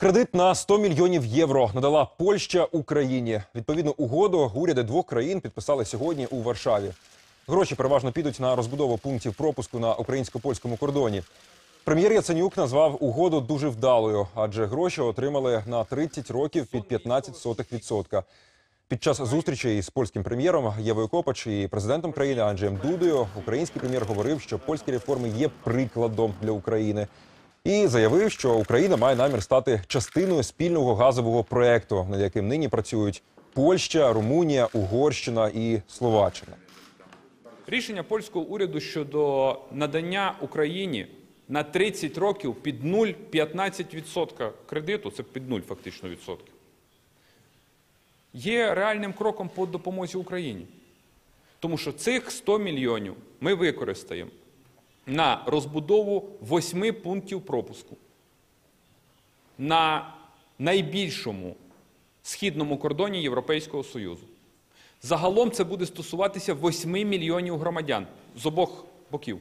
Кредит на 100 мільйонів євро надала Польща Україні. Відповідну угоду уряди двох країн підписали сьогодні у Варшаві. Гроші переважно підуть на розбудову пунктів пропуску на українсько-польському кордоні. Прем'єр Яценюк назвав угоду дуже вдалою, адже гроші отримали на 30 років під 15%. Під час зустрічі із польським прем'єром Євою Копач і президентом країни Анджеєм Дудою український прем'єр говорив, що польські реформи є прикладом для України. І заявив, що Україна має намір стати частиною спільного газового проекту, над яким нині працюють Польща, Румунія, Угорщина і Словаччина. Рішення польського уряду щодо надання Україні на 30 років під 0,15% кредиту, це під 0 фактично відсотків, є реальним кроком по допомозі Україні. Тому що цих 100 мільйонів ми використаємо на розбудову восьми пунктів пропуску на найбільшому східному кордоні Європейського Союзу. Загалом це буде стосуватися 8 мільйонів громадян з обох боків.